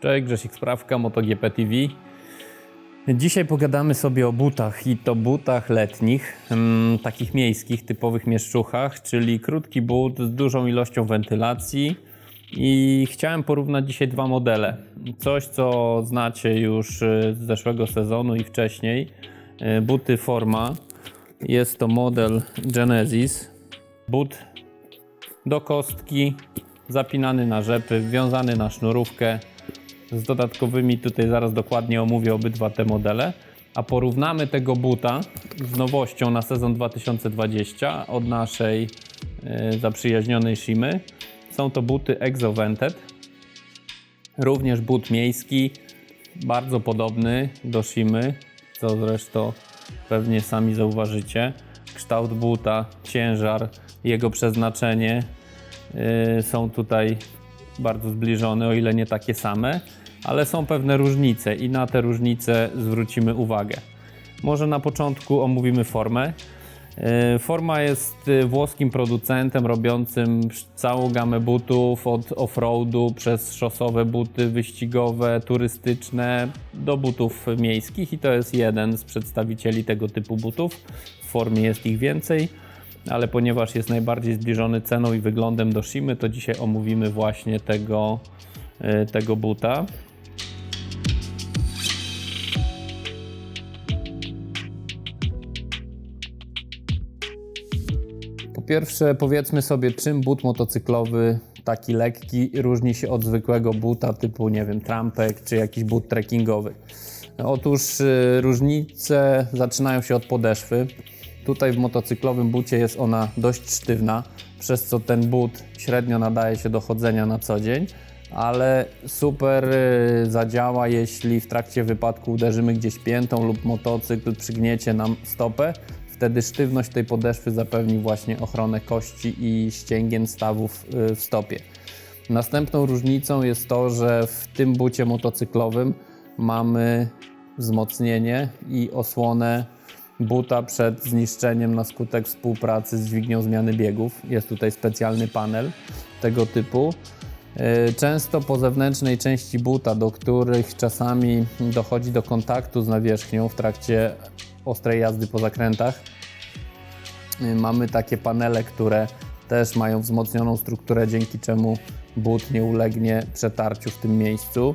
Cześć, Grzesik Sprawka, MotoGP TV. Dzisiaj pogadamy sobie o butach i to butach letnich, mm, takich miejskich, typowych mieszczuchach, czyli krótki but z dużą ilością wentylacji. I chciałem porównać dzisiaj dwa modele. Coś, co znacie już y, z zeszłego sezonu i wcześniej. Y, Buty Forma. Jest to model Genesis. But do kostki, zapinany na rzepy, wiązany na sznurówkę z dodatkowymi, tutaj zaraz dokładnie omówię obydwa te modele, a porównamy tego buta z nowością na sezon 2020 od naszej e, zaprzyjaźnionej Shimy. Są to buty Exovented, również but miejski, bardzo podobny do Shimy, co zresztą pewnie sami zauważycie. Kształt buta, ciężar, jego przeznaczenie yy, są tutaj bardzo zbliżone, o ile nie takie same, ale są pewne różnice i na te różnice zwrócimy uwagę. Może na początku omówimy formę. Yy, Forma jest yy, włoskim producentem robiącym całą gamę butów od offroadu przez szosowe buty wyścigowe, turystyczne do butów miejskich i to jest jeden z przedstawicieli tego typu butów. W formie jest ich więcej, ale ponieważ jest najbardziej zbliżony ceną i wyglądem do Shimy, to dzisiaj omówimy właśnie tego, yy, tego buta. Po pierwsze, powiedzmy sobie, czym but motocyklowy taki lekki różni się od zwykłego buta typu, nie wiem, trampek czy jakiś but trekkingowy. Otóż y, różnice zaczynają się od podeszwy. Tutaj w motocyklowym bucie jest ona dość sztywna, przez co ten but średnio nadaje się do chodzenia na co dzień, ale super y, zadziała, jeśli w trakcie wypadku uderzymy gdzieś piętą lub motocykl przygniecie nam stopę. Wtedy sztywność tej podeszwy zapewni właśnie ochronę kości i ścięgien stawów y, w stopie. Następną różnicą jest to, że w tym bucie motocyklowym mamy wzmocnienie i osłonę buta przed zniszczeniem na skutek współpracy z dźwignią zmiany biegów. Jest tutaj specjalny panel tego typu. Yy, Często po zewnętrznej części buta, do których czasami dochodzi do kontaktu z nawierzchnią w trakcie ostrej jazdy po zakrętach, yy, mamy takie panele, które też mają wzmocnioną strukturę, dzięki czemu but nie ulegnie przetarciu w tym miejscu.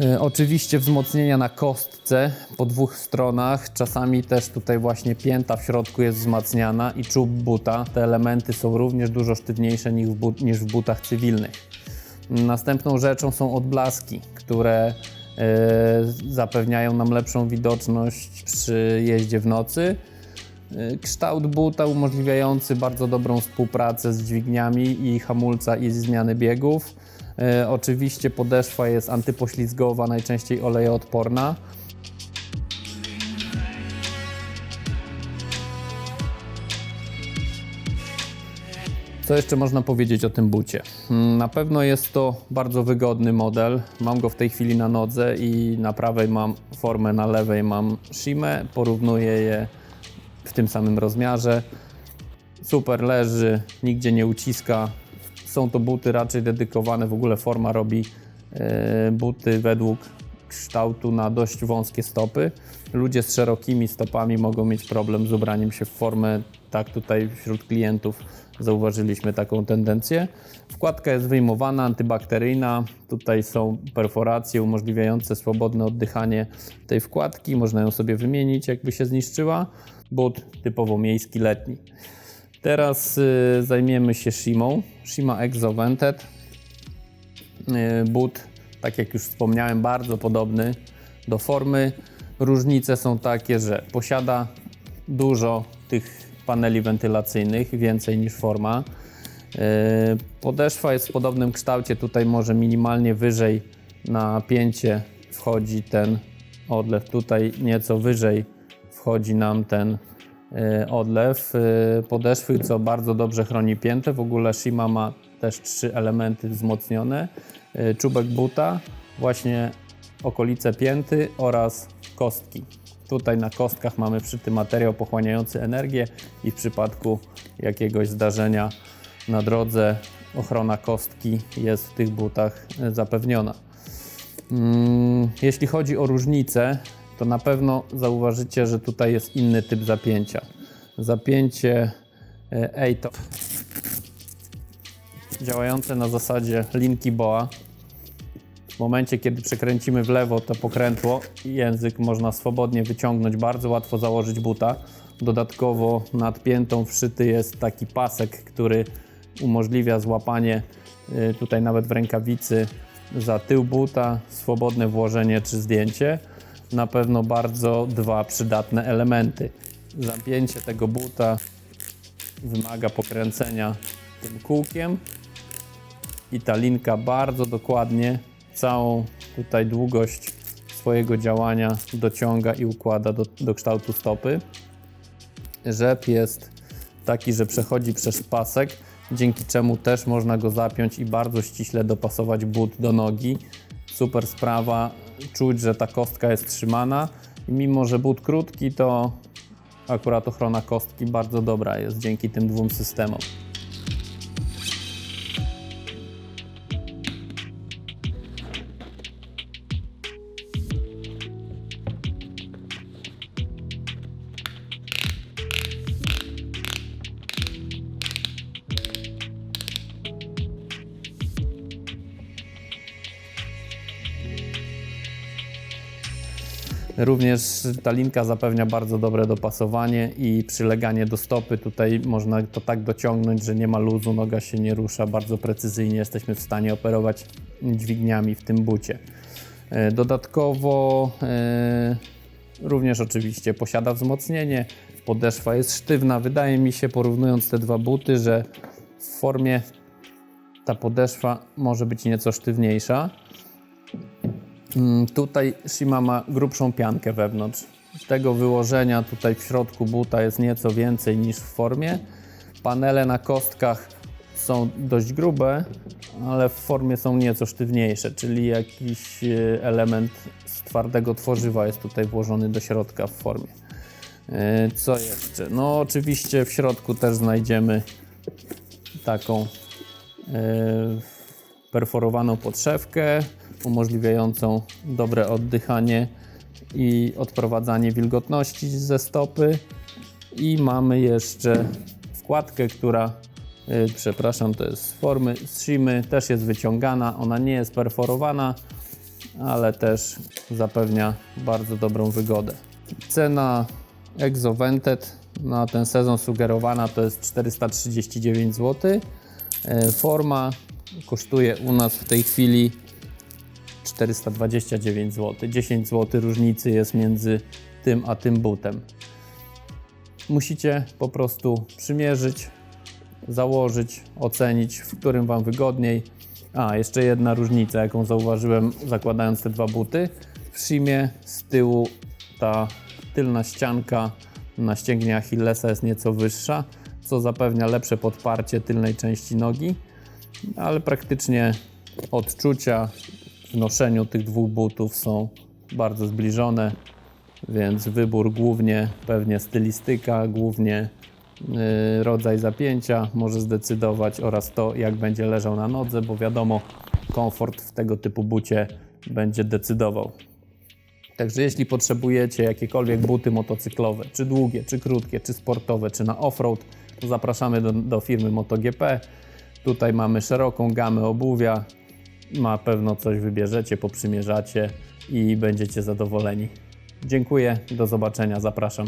E, Oczywiście wzmocnienia na kostce po dwóch stronach, czasami też tutaj właśnie pięta w środku jest wzmacniana i czub buta. Te elementy są również dużo sztywniejsze niż w, but, niż w butach cywilnych. Następną rzeczą są odblaski, które e, zapewniają nam lepszą widoczność przy jeździe w nocy. E, Kształt buta umożliwiający bardzo dobrą współpracę z dźwigniami i hamulca i zmiany biegów. E, Oczywiście podeszwa jest antypoślizgowa, najczęściej olejeodporna. Co jeszcze można powiedzieć o tym bucie? Mm, Na pewno jest to bardzo wygodny model. Mam go w tej chwili na nodze i na prawej mam formę, na lewej mam Shimę. Porównuję je w tym samym rozmiarze. Super leży, nigdzie nie uciska. Są to buty raczej dedykowane, w ogóle forma robi e, buty według kształtu na dość wąskie stopy. Ludzie z szerokimi stopami mogą mieć problem z ubraniem się w formę. Tak tutaj wśród klientów zauważyliśmy taką tendencję. Wkładka jest wyjmowana, antybakteryjna. Tutaj są perforacje umożliwiające swobodne oddychanie tej wkładki. Można ją sobie wymienić, jakby się zniszczyła. But typowo miejski, letni. Teraz y, zajmiemy się Shimą. Shima Exovented. Y, but, tak jak już wspomniałem, bardzo podobny do formy. Różnice są takie, że posiada dużo tych paneli wentylacyjnych, więcej niż forma. Y, Podeszwa jest w podobnym kształcie, tutaj może minimalnie wyżej na pięcie wchodzi ten odlew, tutaj nieco wyżej wchodzi nam ten y, odlew y, podeszwy, co bardzo dobrze chroni piętę. W ogóle Shima ma też trzy elementy wzmocnione. Czubek buta, właśnie okolice pięty oraz kostki. Tutaj na kostkach mamy przyty materiał pochłaniający energię i w przypadku jakiegoś zdarzenia na drodze ochrona kostki jest w tych butach y, zapewniona. Mm, Jeśli chodzi o różnice, to na pewno zauważycie, że tutaj jest inny typ zapięcia. Zapięcie e, A-top działające na zasadzie linki BOA. W momencie, kiedy przekręcimy w lewo to pokrętło, język można swobodnie wyciągnąć, bardzo łatwo założyć buta. Dodatkowo nad piętą wszyty jest taki pasek, który umożliwia złapanie y, tutaj nawet w rękawicy za tył buta, swobodne włożenie czy zdjęcie. Na pewno bardzo dwa przydatne elementy. Zapięcie tego buta wymaga pokręcenia tym kółkiem i ta linka bardzo dokładnie całą tutaj długość swojego działania dociąga i układa do, do kształtu stopy. Rzep jest taki, że przechodzi przez pasek, dzięki czemu też można go zapiąć i bardzo ściśle dopasować but do nogi. Super sprawa, czuć, że ta kostka jest trzymana i mimo, że but krótki, to akurat ochrona kostki bardzo dobra jest dzięki tym dwóm systemom. Również ta linka zapewnia bardzo dobre dopasowanie i przyleganie do stopy. Tutaj można to tak dociągnąć, że nie ma luzu, noga się nie rusza. Bardzo precyzyjnie jesteśmy w stanie operować dźwigniami w tym bucie. E, Dodatkowo e, również oczywiście posiada wzmocnienie. Podeszwa jest sztywna. Wydaje mi się, porównując te dwa buty, że w formie ta podeszwa może być nieco sztywniejsza. Mm, Tutaj Shima ma grubszą piankę wewnątrz. Tego wyłożenia tutaj w środku buta jest nieco więcej niż w formie. Panele na kostkach są dość grube, ale w formie są nieco sztywniejsze, czyli jakiś e, element z twardego tworzywa jest tutaj włożony do środka w formie. E, Co jeszcze? No oczywiście w środku też znajdziemy taką e, perforowaną podszewkę umożliwiającą dobre oddychanie i odprowadzanie wilgotności ze stopy. I mamy jeszcze wkładkę, która, y, przepraszam, to jest z formy z Shimy, też jest wyciągana. Ona nie jest perforowana, ale też zapewnia bardzo dobrą wygodę. Cena Exovented na ten sezon sugerowana to jest 439 zł. E, Forma kosztuje u nas w tej chwili 429 zł. 10 zł różnicy jest między tym a tym butem. Musicie po prostu przymierzyć, założyć, ocenić, w którym Wam wygodniej. A, jeszcze jedna różnica, jaką zauważyłem zakładając te dwa buty. W Shimie z tyłu ta tylna ścianka na ścięgnie Achillesa jest nieco wyższa, co zapewnia lepsze podparcie tylnej części nogi, ale praktycznie odczucia w noszeniu tych dwóch butów są bardzo zbliżone, więc wybór głównie pewnie stylistyka, głównie y, rodzaj zapięcia może zdecydować oraz to, jak będzie leżał na nodze, bo wiadomo, komfort w tego typu bucie będzie decydował. Także jeśli potrzebujecie jakiekolwiek buty motocyklowe, czy długie, czy krótkie, czy sportowe, czy na offroad, to zapraszamy do, do firmy MotoGP. Tutaj mamy szeroką gamę obuwia. Na pewno coś wybierzecie, poprzymierzacie i będziecie zadowoleni. Dziękuję, do zobaczenia, zapraszam.